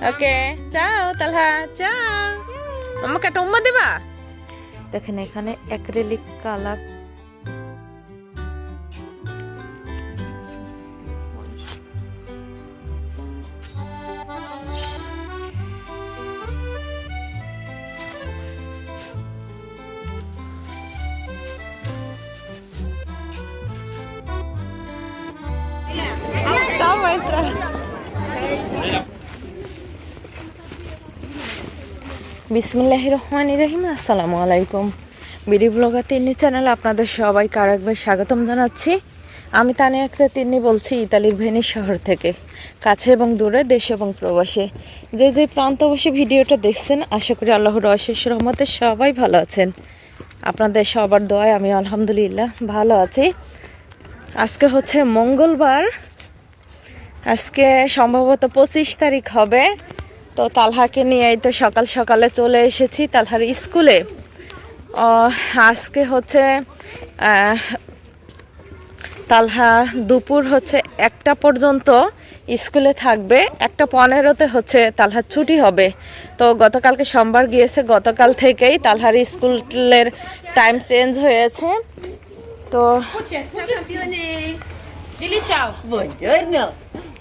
ওকে চাও তালহা চাও আমাকে একটা উম্মা দেবা দেখেন এখানে অ্যাক্রেলিক কালার বিসমিল্লাহ রহমান রহিম আসসালামু আলাইকুম বিডি ব্লগার তিন্নি চ্যানেল আপনাদের সবাইকে আর একবার স্বাগতম জানাচ্ছি। আমি তানিয়া আক্তার তিন্নি বলছি, ইতালির ভেনিস শহর থেকে, কাছে এবং দূরে, দেশ এবং প্রবাসে। যে যে প্রান্ত বসে ভিডিওটা দেখছেন, আশা করি আল্লাহর অশেষ রহমতে সবাই ভালো আছেন। আপনাদের সবার দোয়ায় আমি আলহামদুলিল্লাহ ভালো আছি। আজকে হচ্ছে মঙ্গলবার। আজকে সম্ভবত পঁচিশ তারিখ হবে। তো তালহাকে নিয়ে তো সকাল সকালে চলে এসেছি তালহার স্কুলে। আজকে হচ্ছে তালহা দুপুর হচ্ছে একটা পর্যন্ত স্কুলে থাকবে একটা পনেরোতে হচ্ছে তালহার ছুটি হবে। তো গতকালকে সোমবার গিয়েছে গতকাল থেকেই তালহার স্কুলের টাইম চেঞ্জ হয়েছে। তো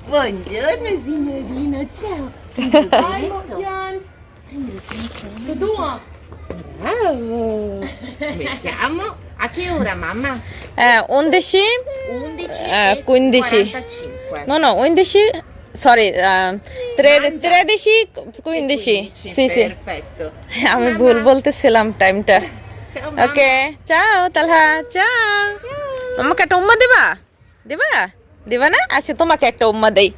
Buongiorno! Signorino, ciao! মকিয়ান দুদুয়া Bravo! Mettiamo a che ora mamma? হ্যাঁ উনদেশি 11 Eh, e 15. 45. No, no, undici, sorry, uh, tre, tredici, quindici. Sì, sì, Perfetto. আমি ভুল বলতেছিলাম টাইমটা. ওকে চাও তাহলে চাও আমাকে একটা উম্মা দিবা দিবা দেবে না? আচ্ছা তোমাকে একটা উম্মা দেই।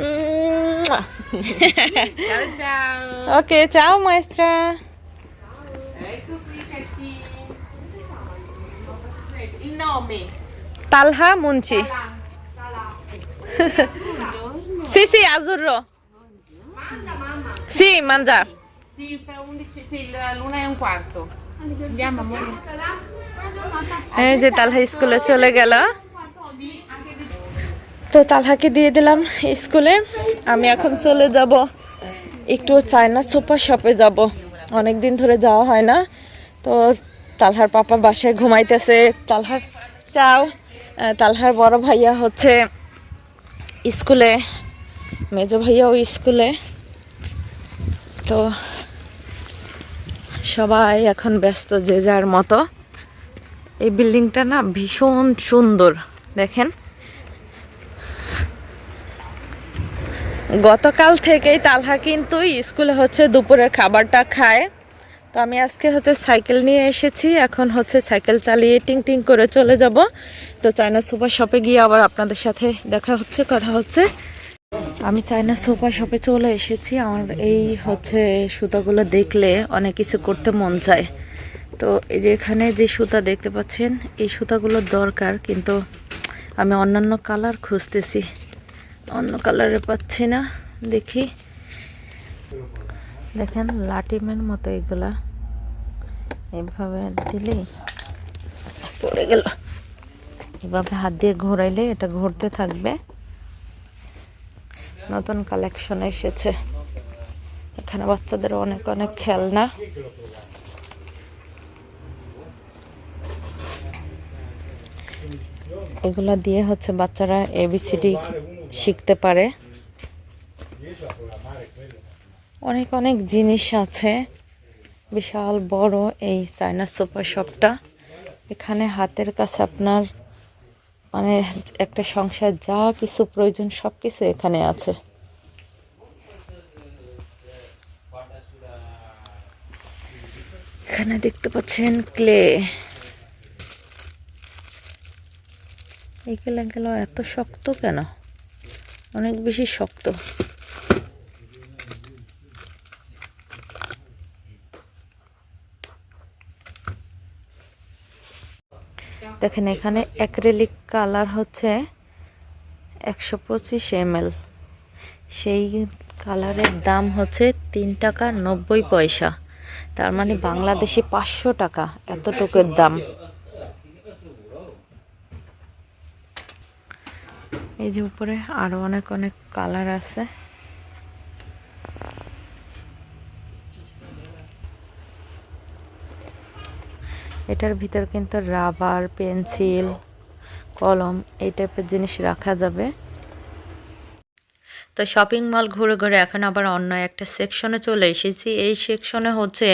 ওকে চাও মাস্টরা তালহা মুন্সি। সি সি আজুর সি মানজা। এই যে তালহা স্কুলে চলে গেল। তো তালহাকে দিয়ে দিলাম স্কুলে। আমি এখন চলে যাব। একটু চায়না সুপার শপে যাব। অনেক দিন ধরে যাওয়া হয় না। তো তালহার পাপা বাসায় ঘুমাইতেছে। তালহার চাও। তালহার বড় ভাইয়া হচ্ছে স্কুলে। মেজো ভাইয়াও স্কুলে। তো সবাই এখন ব্যস্ত যে যার মতো। এই বিল্ডিংটা না ভীষণ সুন্দর। দেখেন। গতকাল থেকেই তালহা কিন্তু স্কুলে হচ্ছে দুপুরের খাবারটা খায়। তো আমি আজকে হচ্ছে সাইকেল নিয়ে এসেছি, এখন হচ্ছে সাইকেল চালিয়ে টিং টিং করে চলে যাব। তো চায়না সুপার শপে গিয়ে আবার আপনাদের সাথে দেখা হচ্ছে, কথা হচ্ছে। আমি চায়না সুপার শপে চলে এসেছি, আমার এই হচ্ছে সুতাগুলো দেখলে অনেক কিছু করতে মন চায়। তো এই যে এখানে যে সুতা দেখতে পাচ্ছেন, এই সুতাগুলোর দরকার, কিন্তু আমি অন্যান্য কালার খুঁজতেছি। অন্য কালারে পাচ্ছি না, দেখি। দেখেন, লাটিমের মতো এগুলা। এইভাবে দিলেই পড়ে গেল। এভাবে হাত দিয়ে ঘোরাইলে এটা ঘুরতে থাকবে। নতুন কালেকশন এসেছে। এখানে বাচ্চাদের অনেক অনেক খেলনা। এগুলা দিয়ে হচ্ছে বাচ্চারা এবিসিডি শিখতে পারে। অনেক অনেক জিনিস আছে। বিশাল বড় এই চায়না সুপার শপটা। এখানে হাতের কাছে আপনার মানে একটা সংসার যা কিছু প্রয়োজন সব কিছু এখানে আছে। এখানে দেখতে পাচ্ছেন ক্লে। এই কেলা এত শক্ত কেন? অনেক বেশি শক্ত। দেখেন এখানে অ্যাক্রেলিক কালার হচ্ছে একশো পঁচিশ সেই কালারের দাম হচ্ছে তিন টাকা নব্বই পয়সা। তার মানে বাংলাদেশে পাঁচশো টাকা এতটুকুর দাম। এই যে উপরে আরও অনেক অনেক কালার আছে। এটার ভিতর কিন্তু রাবার, পেন্সিল, কলম, এই টাইপের জিনিস রাখা যাবে। তো শপিং মল ঘুরে ঘুরে এখন আবার অন্য একটা সেকশনে চলে এসেছি। এই সেকশনে হচ্ছে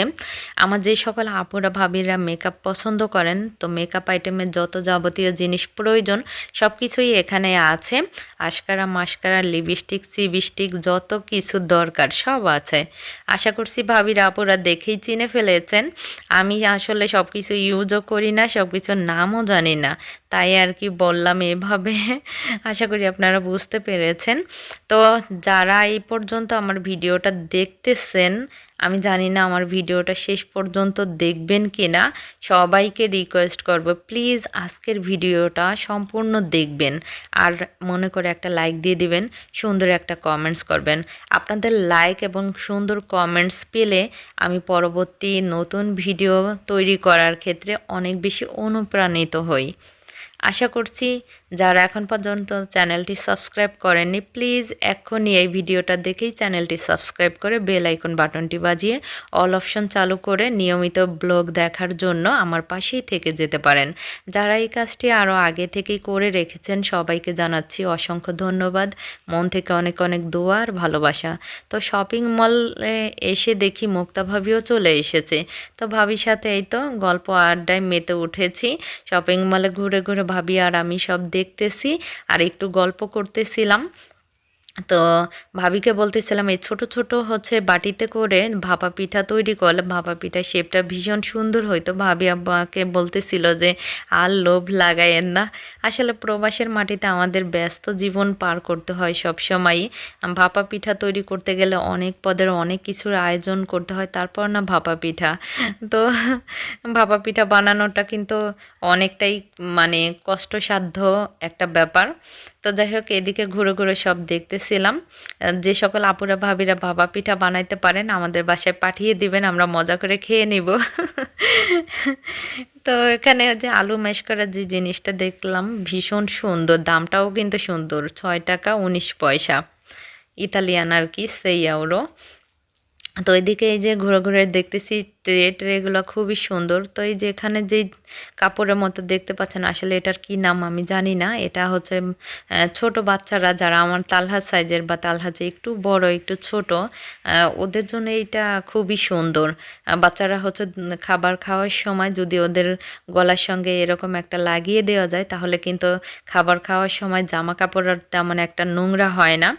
আমার যে সকল আপুরা, ভাবিরা মেকআপ পছন্দ করেন, তো মেকআপ আইটেমের যত যাবতীয় জিনিস প্রয়োজন সব কিছুই এখানে আছে। আশকারা মাস্কারা লিপস্টিক সিবিস্টিক যত কিছু দরকার সব আছে। আশা করছি ভাবিরা, আপুরা দেখেই চিনে ফেলেছেন। আমি আসলে সব কিছু ইউজও করি না সব কিছুর নামও জানি না। তাই আর কি বললাম এভাবে। আশা করি আপনারা বুঝতে পেরেছেন। তো যারা এই পর্যন্ত আমার ভিডিওটা দেখতেছেন, আমি জানি না আমার ভিডিওটা শেষ পর্যন্ত দেখবেন কি না সবাইকে রিকোয়েস্ট করব প্লিজ আজকের ভিডিওটা সম্পূর্ণ দেখবেন। আর মনে করে একটা লাইক দিয়ে দিবেন, সুন্দর একটা কমেন্টস করবেন। আপনাদের লাইক এবং সুন্দর কমেন্টস পেলে আমি পরবর্তী নতুন ভিডিও তৈরি করার ক্ষেত্রে অনেক বেশি অনুপ্রাণিত হই। আশা করছি যারা এখন পর্যন্ত চ্যানেলটি সাবস্ক্রাইব করেননি, প্লিজ এক্ষুনি এই ভিডিওটা দেখেই চ্যানেলটি সাবস্ক্রাইব করে বেল আইকন বাটনটি বাজিয়ে অল অপশন চালু করে নিয়মিত ব্লগ দেখার জন্য আমার পাশেই থেকে যেতে পারেন। যারা এই কাজটি আরও আগে থেকেই করে রেখেছেন, সবাইকে জানাচ্ছি অসংখ্য ধন্যবাদ। মন থেকে অনেক অনেক দোয়া আর ভালোবাসা। তো শপিং মলে এসে দেখি মুক্তাভাবিও চলে এসেছে। তো ভাবির সাথে এই তো গল্প আড্ডায় মেতে উঠেছি। শপিং মলে ঘুরে ঘুরে ভাবি আর আমি সব দেখতেছি আর একটু গল্প করতেছিলাম। তো ভাবিকে বলতেছিলাম, এই ছোট ছোট হচ্ছে বাটিতে করে ভাপা পিঠা তৈরি করলে ভাপা পিঠা শেপটা ভীষণ সুন্দর হইতো। ভাবি আব্বাকে বলতেছিল যে, আর লোভ লাগায়েন না। আসলে প্রবাসের মাটিতে আমাদের ব্যস্ত জীবন পার করতে হয় সব সময়ই ভাপা পিঠা তৈরি করতে গেলে অনেক পদের অনেক কিছুর আয়োজন করতে হয়, তারপর না ভাপা পিঠা। তো ভাপা পিঠা বানানোটা কিন্তু অনেকটাই মানে কষ্টসাধ্য একটা ব্যাপার। তো যাই হোক, এদিকে ঘুরে ঘুরে সব দেখতেছিলাম। যে সকল আপুরা, ভাবিরা, ভাবা পিঠা বানাইতে পারেন, আমাদের বাসায় পাঠিয়ে দিবেন, আমরা মজা করে খেয়ে নিব। তো এখানে যে আলু ম্যাশ করা যে জিনিসটা দেখলাম, ভীষণ সুন্দর, দামটাও কিন্তু সুন্দর, ছয় টাকা উনিশ পয়সা। ইতালিয়ান আর কি, সেই ইউরো তো এদিকে এই যে ঘুরে ঘুরে দেখতেছি, ট্রে, ট্রেগুলো খুবই সুন্দর। তো এই যে এখানে যেই কাপড়ের মতো দেখতে পাচ্ছেন, আসলে এটার কি নাম আমি জানি না। এটা হচ্ছে ছোট বাচ্চারা যারা আমার তালহা সাইজের বা তালহা যে একটু বড়, একটু ছোট ওদের জন্য এইটা খুবই সুন্দর। বাচ্চারা হচ্ছে খাবার খাওয়ার সময় যদি ওদের গলার সঙ্গে এরকম একটা লাগিয়ে দেওয়া যায়, তাহলে কিন্তু খাবার খাওয়ার সময় জামা কাপড় আর তেমন একটা নোংরা হয় না।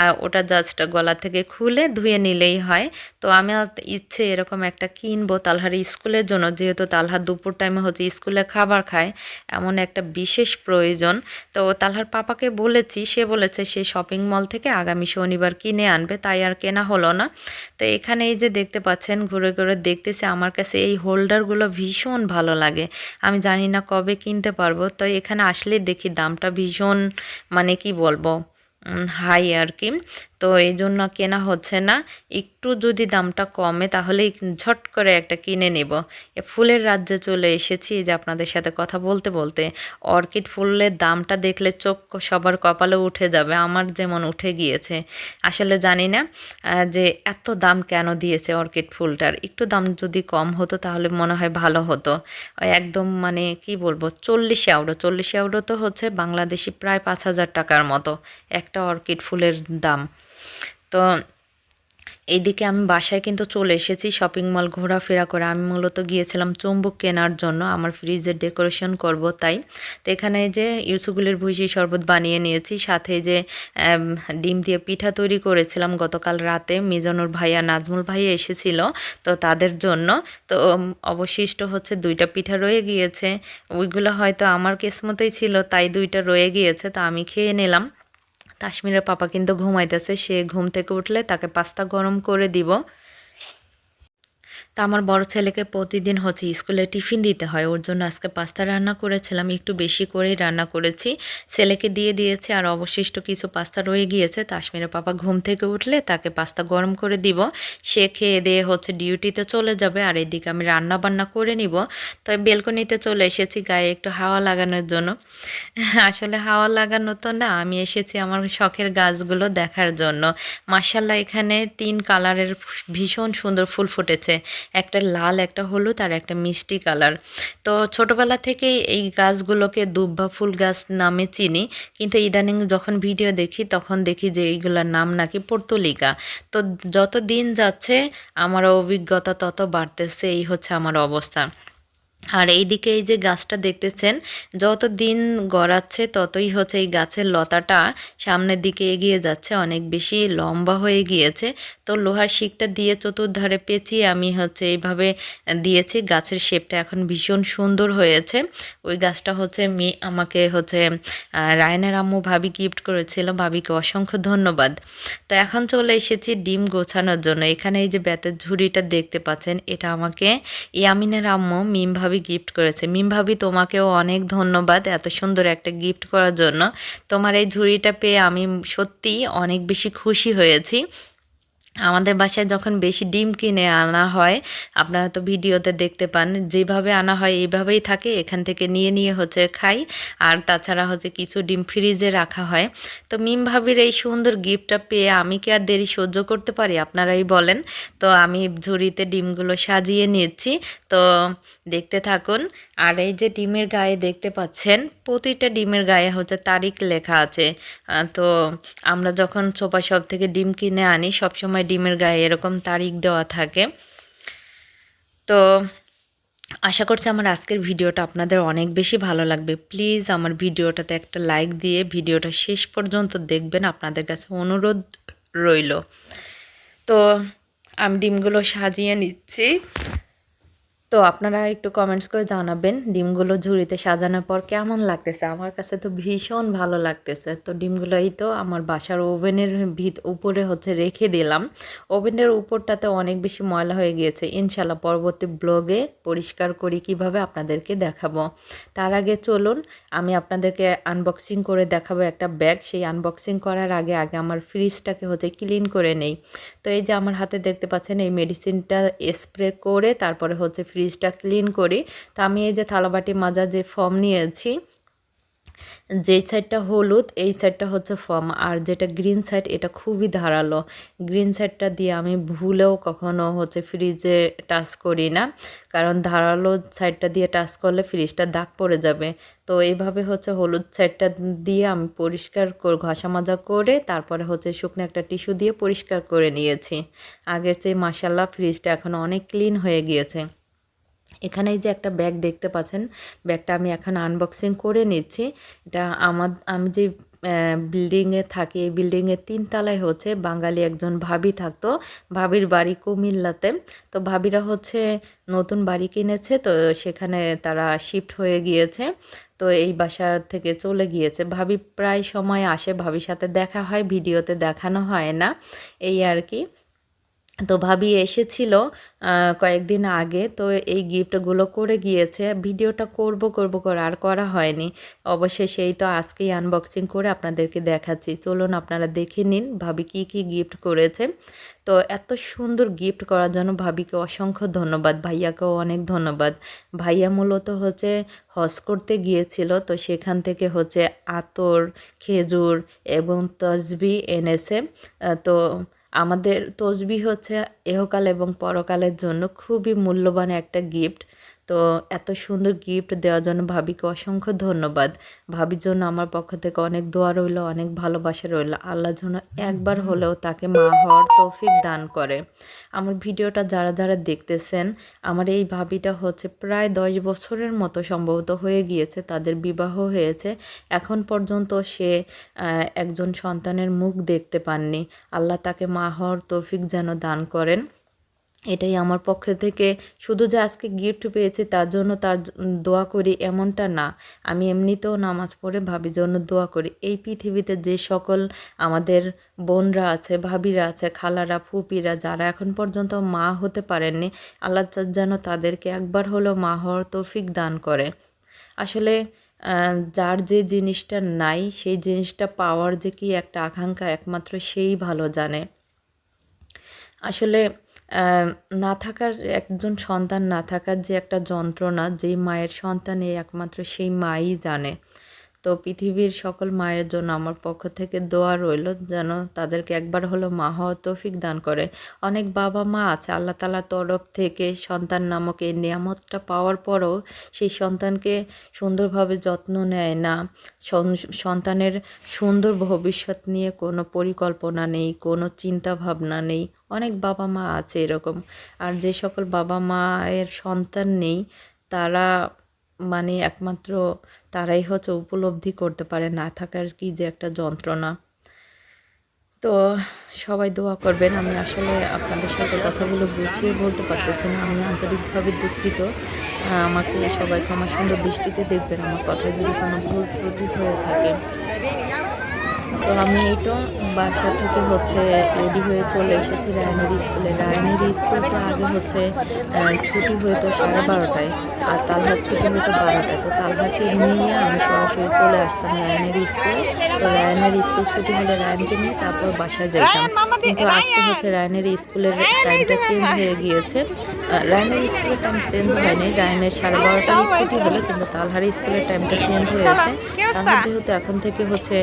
আর ওটা জাস্ট গলা থেকে খুলে ধুয়ে নিলেই হয়। তো আমার ইচ্ছে এরকম একটা কিনবো তালহার স্কুলের জন্য, যেহেতু তালহার দুপুর টাইমে হচ্ছে স্কুলে খাবার খায়, এমন একটা বিশেষ প্রয়োজন। তো তালহার পাপাকে বলেছি, সে বলেছে সে শপিং মল থেকে আগামী শনিবার কিনে আনবে, তাই আর কেনা হলো না। তো এখানে এই যে দেখতে পাচ্ছেন, ঘুরে ঘুরে দেখতেছি, আমার কাছে এই হোল্ডারগুলো ভীষণ ভালো লাগে। আমি জানি না কবে কিনতে পারব, তো এখানে আসলে দেখি দামটা ভীষণ মানে কি বলব হাই আর কি। তো এই জন্য কেনা হচ্ছে না। একটু যদি দামটা কমে তাহলেই ঝট করে একটা কিনে নেব। ফুলের রাজ্যে চলে এসেছি যে আপনাদের সাথে কথা বলতে বলতে। অর্কিড ফুলের দামটা দেখলে চোখ সবার কপালে উঠে যাবে, আমার যেমন উঠে গিয়েছে। আসলে জানি না যে এত দাম কেন দিয়েছে অর্কিড ফুলটার? একটু দাম যদি কম হতো তাহলে মনে হয় ভালো হতো। একদম মানে কি বলব, চল্লিশ আউরো চল্লিশ আউরো তো হচ্ছে বাংলাদেশি প্রায় পাঁচ হাজার টাকার মতো একটা অর্কিড ফুলের দাম। তো এইদিকে আমি বাসায় কিন্তু চলে এসেছি শপিং মল ঘোরাফেরা করে। আমি মূলত গিয়েছিলাম চুম্বক কেনার জন্য, আমার ফ্রিজের ডেকোরেশন করব তাই। তো এখানে যে ইউসুগুলের ভুষি শরবত বানিয়ে নিয়েছি, সাথে যে ডিম দিয়ে পিঠা তৈরি করেছিলাম গতকাল রাতে। মিজানুর ভাইয়া নাজমুল ভাইয়া এসেছিল তো তাদের জন্য। তো অবশিষ্ট হচ্ছে দুইটা পিঠা রয়ে গিয়েছে। ওইগুলো হয়তো আমার কিসমতেই ছিল, তাই দুইটা রয়ে গিয়েছে, তো আমি খেয়ে নিলাম। কাশ্মীরের পাপা কিন্তু ঘুমাইতেছে সে ঘুম থেকে উঠলে তাকে পাস্তা গরম করে দিব। তা আমার বড় ছেলেকে প্রতিদিন হচ্ছে স্কুলে টিফিন দিতে হয়। ওর জন্য আজকে পাস্তা রান্না করেছিলাম, একটু বেশি করেই রান্না করেছি। ছেলেকে দিয়ে দিয়েছে আর অবশিষ্ট কিছু পাস্তা রয়ে গিয়েছে। কাশ্মীরের পাপা ঘুম থেকে উঠলে তাকে পাস্তা গরম করে দিব। সে খেয়ে দিয়ে হচ্ছে ডিউটিতে চলে যাবে আর এদিকে আমি রান্না বান্না করে নিব। তো বেলকনিতে চলে এসেছি, গায়ে একটু হাওয়া লাগানোর জন্য। আসলে হাওয়া লাগানো তো না, আমি এসেছি আমার শখের গাছগুলো দেখার জন্য। মার্শাল্লাহ এখানে তিন কালারের ভীষণ সুন্দর ফুল ফুটেছে। একটা লাল, একটা হলুদ আর একটা মিষ্টি কালার। তো ছোটবেলা থেকেই এই গাছগুলোকে দুব্বা ফুল গাছ নামে চিনি। কিন্তু ইদানিং যখন ভিডিও দেখি, তখন দেখি যে এইগুলোর নাম নাকি পর্তুলিকা। তো যত দিন যাচ্ছে, আমার অভিজ্ঞতা তত বাড়তেছে, এই হচ্ছে আমার অবস্থা। আর এইদিকে এই যে গাছটা দেখতেছেন, যত দিন গড়াচ্ছে ততই হচ্ছে এই গাছের লতাটা সামনের দিকে এগিয়ে যাচ্ছে, অনেক বেশি লম্বা হয়ে গিয়েছে। তো লোহার শিকটা দিয়ে চতুর্ধারে পেঁচিয়ে আমি হচ্ছে এইভাবে দিয়েছি, গাছের শেপটা এখন ভীষণ সুন্দর হয়েছে। ওই গাছটা হচ্ছে মি, আমাকে হচ্ছে রায়নের আম্মু ভাবি গিফট করেছিল, ভাবিকে অসংখ্য ধন্যবাদ। তো এখন চলে এসেছি ডিম গোছানোর জন্য, এখানে এই যে বেতের ঝুড়িটা দেখতে পাচ্ছেন, এটা আমাকে ইয়ামিনের আম্মু মিম ভাবি গিফট করেছে। মিম ভাবি, তোমাকেও অনেক ধন্যবাদ এত সুন্দর একটা গিফট করার জন্য। তোমার এই ঝুড়িটা পেয়ে আমি সত্যিই অনেক বেশি খুশি হয়েছি। আমাদের বাসায় যখন বেশি ডিম কিনে আনা হয়, আপনারা তো ভিডিওতে দেখতে পান, যেভাবে আনা হয় এইভাবেই থাকে, এখান থেকে নিয়ে নিয়ে হচ্ছে খাই। আর তাছাড়া হচ্ছে কিছু ডিম ফ্রিজে রাখা হয়। তো মিম ভাবির এই সুন্দর গিফটটা পেয়ে আমি কি আর দেরি সহ্য করতে পারি? আপনারাই বলেন। তো আমি ঝুড়িতে ডিমগুলো সাজিয়ে নিচ্ছি। তো দেখতে থাকুন। আর এই যে ডিমের গায়ে দেখতে পাচ্ছেন, প্রতিটা ডিমের গায়ে হচ্ছে তারিখ লেখা আছে। তো আমরা যখন সোপা শপ থেকে ডিম কিনে আনি, সবসময় ডিমের গায়ে এরকম তারিখ দেওয়া থাকে। তো আশা করছি আমার আজকের ভিডিওটা আপনাদের অনেক বেশি ভালো লাগবে। প্লিজ আমার ভিডিওটাতে একটা লাইক দিয়ে ভিডিওটা শেষ পর্যন্ত দেখবেন, আপনাদের কাছে অনুরোধ রইল। তো আমি ডিমগুলো সাজিয়ে নিচ্ছি। তো আপনারা একটু কমেন্টস করে জানাবেন, ডিমগুলো ঝুড়িতে সাজানোর পর কেমন লাগতেছে? আমার কাছে তো ভীষণ ভালো লাগতেছে। তো ডিমগুলো এই তো আমার বাসার ওভেনের ভিত, উপরে হচ্ছে রেখে দিলাম। ওভেনের উপরটাতে অনেক বেশি ময়লা হয়ে গিয়েছে। ইনশাল্লাহ পরবর্তী ব্লগে পরিষ্কার করি কীভাবে আপনাদেরকে দেখাবো। তার আগে চলুন, আমি আপনাদেরকে আনবক্সিং করে দেখাবো একটা ব্যাগ সেই আনবক্সিং করার আগে আগে আমার ফ্রিজটাকে হচ্ছে ক্লিন করে নেই। তো এই যে আমার হাতে দেখতে পাচ্ছেন, এই মেডিসিনটা স্প্রে করে তারপরে হচ্ছে ফ্রিজটা ক্লিন করি। তো আমি এই যে থালাবাটি মাজার যে ফর্ম নিয়েছি যে সাইডটা হলুদ, এই সাইডটা হচ্ছে ফর্ম আর যেটা গ্রিন সাইড এটা খুবই ধারালো। গ্রিন সাইডটা দিয়ে আমি ভুলেও কখনো হচ্ছে ফ্রিজে টাচ করি না। কারণ ধারালো সাইডটা দিয়ে টাচ করলে ফ্রিজটা দাগ পড়ে যাবে। তো এইভাবে হচ্ছে হলুদ সাইডটা দিয়ে আমি পরিষ্কার করে ঘষা মাজা করে, তারপরে হচ্ছে শুকনো একটা টিস্যু দিয়ে পরিষ্কার করে নিয়েছি। আগের চেয়ে মাসাল্লাহ ফ্রিজটা এখন অনেক ক্লিন হয়ে গিয়েছে। এখানে যে একটা ব্যাগ দেখতে পাচ্ছেন ব্যাগটা আমি এখন আনবক্সিং করে নিচ্ছি। এটা আমার, আমি যে বিল্ডিংয়ে থাকি, এই বিল্ডিংয়ের তিনতলায় হচ্ছে বাঙালি একজন ভাবি থাকতো। ভাবির বাড়ি কুমিল্লাতে। তো ভাবিরা হচ্ছে নতুন বাড়ি কিনেছে, তো সেখানে তারা শিফট হয়ে গিয়েছে। তো এই বাসা থেকে চলে গিয়েছে। ভাবি প্রায় সময় আসে, ভাবির সাথে দেখা হয়, ভিডিওতে দেখানো হয় না। এই আর কি। তো ভাবি এসেছিল কয়েকদিন আগে। তো এই গিফটগুলো করে গিয়েছে। ভিডিওটা করব করব করে আর করা হয়নি। অবশ্যই সেই তো আজকেই আনবক্সিং করে আপনাদেরকে দেখাচ্ছি। চলুন আপনারা দেখে নিন ভাবি কি কি গিফট করেছে। তো এত সুন্দর গিফট করার জন্য ভাবিকে অসংখ্য ধন্যবাদ, ভাইয়াকেও অনেক ধন্যবাদ। ভাইয়া মূলত হচ্ছে হজ করতে গিয়েছিল। তো সেখান থেকে হচ্ছে আতর, খেজুর এবং তসবি এনেছে। তো আমাদের তসবি হচ্ছে এহকাল এবং পরকালের জন্য খুবই মূল্যবান একটা গিফট তো এত সুন্দর গিফট দেওয়ার জন্য ভাবিকে অসংখ্য ধন্যবাদ। ভাবির জন্য আমার পক্ষ থেকে অনেক দোয়া রইল, অনেক ভালোবাসা রইল। আল্লাহ যেন একবার হলেও তাকে মা হওয়ার তৌফিক দান করে। আমার ভিডিওটা যারা যারা দেখতেছেন, আমার এই ভাবিটা হচ্ছে প্রায় দশ বছরের মতো সম্ভবত হয়ে গিয়েছে, তাদের বিবাহ হয়েছে। এখন পর্যন্ত সে একজন সন্তানের মুখ দেখতে পাননি। আল্লাহ তাকে মা হওয়ার তৌফিক যেন দান করেন। এটাই আমার পক্ষ থেকে। শুধু যে আজকে গিফট পেয়েছে তার জন্য তার দোয়া করি এমনটা না। আমি এমনিতেও নামাজ পড়ে ভাবির জন্য দোয়া করি। এই পৃথিবীতে যে সকল আমাদের বোনরা আছে, ভাবিরা আছে, খালারা, ফুপিরা, যারা এখন পর্যন্ত মা হতে পারেননি, আল্লাহ যেন তাদেরকে একবার হলেও মা হওয়ার তৌফিক দান করে। আসলে যার যে জিনিসটা নাই, সেই জিনিসটা পাওয়ার যে কি একটা আকাঙ্ক্ষা একমাত্র সেই ভালো জানে। আসলে না থাকার একজন সন্তান না থাকার যে একটা যন্ত্রণা, যেই মায়ের সন্তান এই একমাত্র সেই মাই জানে। তো পৃথিবীর সকল মায়ের জন্য আমার পক্ষ থেকে দোয়া রইল যেন তাদেরকে একবার হলো মা হওয়া তৌফিক দান করে। অনেক বাবা মা আছে, আল্লাহ তালার তরফ থেকে সন্তান নামক এই নিয়ামতটা পাওয়ার পরও সেই সন্তানকে সুন্দরভাবে যত্ন নেয় না। সন্তানের সুন্দর ভবিষ্যৎ নিয়ে কোনো পরিকল্পনা নেই, কোনো চিন্তা ভাবনা নেই। অনেক বাবা মা আছে এরকম। আর যে সকল বাবা মায়ের সন্তান নেই, তারা মানে একমাত্র তারাই হচ্ছে উপলব্ধি করতে পারে, না থাকার কি যে একটা যন্ত্রণা। তো সবাই দোয়া করবেন, আমি আসলে আপনাদের সাথে কথাগুলো বুঝিয়ে বলতে পারতেছি না, আমি আন্তরিকভাবে দুঃখিত। আমাকে সবাই ক্ষমা সুন্দর দৃষ্টিতে দেখবেন, আমার কথা যদি কোনো ভুল ত্রুটি হয়ে থাকে। তো আমি এই তো বাসা থেকে হচ্ছে রেডি হয়ে চলে এসেছি রায়নের স্কুলে। রায়নের স্কুলটা আগে হচ্ছে ছুটি হতো সাড়ে বারোটায়। আর তালহার ছুটি হতো বারোটায় তো তালহাকে নিয়ে আমি সরাসরি চলে আসতাম রায়নের স্কুলে। তো রায়নের স্কুল ছুটি হলে রায়নকে নিয়ে তারপর বাসায় যেতাম। কিন্তু আজকে হচ্ছে রায়নের স্কুলের টাইমটা চেঞ্জ হয়ে গিয়েছে। রায়নের স্কুলের টাইম চেঞ্জ হয়নি। রায়নের সাড়ে বারোটার ছুটি হলো কিন্তু তালহার স্কুলের টাইমটা চেঞ্জ হয়েছে। তালহার যেহেতু এখন থেকে হচ্ছে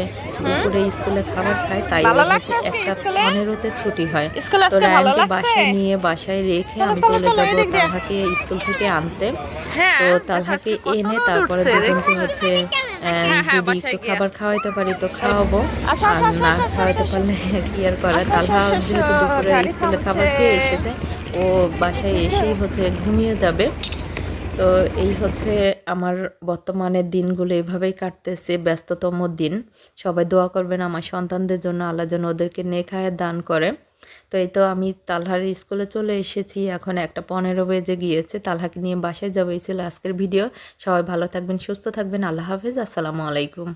দুপুরে স্কুলে খাবার খায় তাই একটা পনেরোতে ছুটি হয়। তো রায়নকে বাসায় নিয়ে বাসায় রেখে আমি চলো, যাব। তালহাকে স্কুল থেকে আনতে। হ্যাঁ, তো তালহাকে এনে তারপরে দুজনকে হচ্ছে আহ, হ্যাঁ, যদি একটু খাবার খাওয়াইতে পারি তো খাওয়াবো। আর না খাওয়াইতে পারলে কি আর করা? তালহা যেহেতু দুপুরে স্কুলে খাবার খেয়ে এসেছে ও বাসায় এসেই হচ্ছে ঘুমিয়ে যাবে। তো এই হচ্ছে আমার বর্তমানের দিনগুলো এভাবেই কাটতেছে ব্যস্ততম দিন। সবাই দোয়া করবেন আমার সন্তানদের জন্য আল্লাহ যেন ওদেরকে নেখায় দান করে। তো এই তো আমি তালহার স্কুলে চলে এসেছি। এখন একটা পনেরো বেজে গিয়েছে। তালহাকে নিয়ে বাসায় যাব, এই ছিল আজকের ভিডিও। সবাই ভালো থাকবেন, সুস্থ থাকবেন। আল্লাহ হাফেজ, আসসালামু আলাইকুম।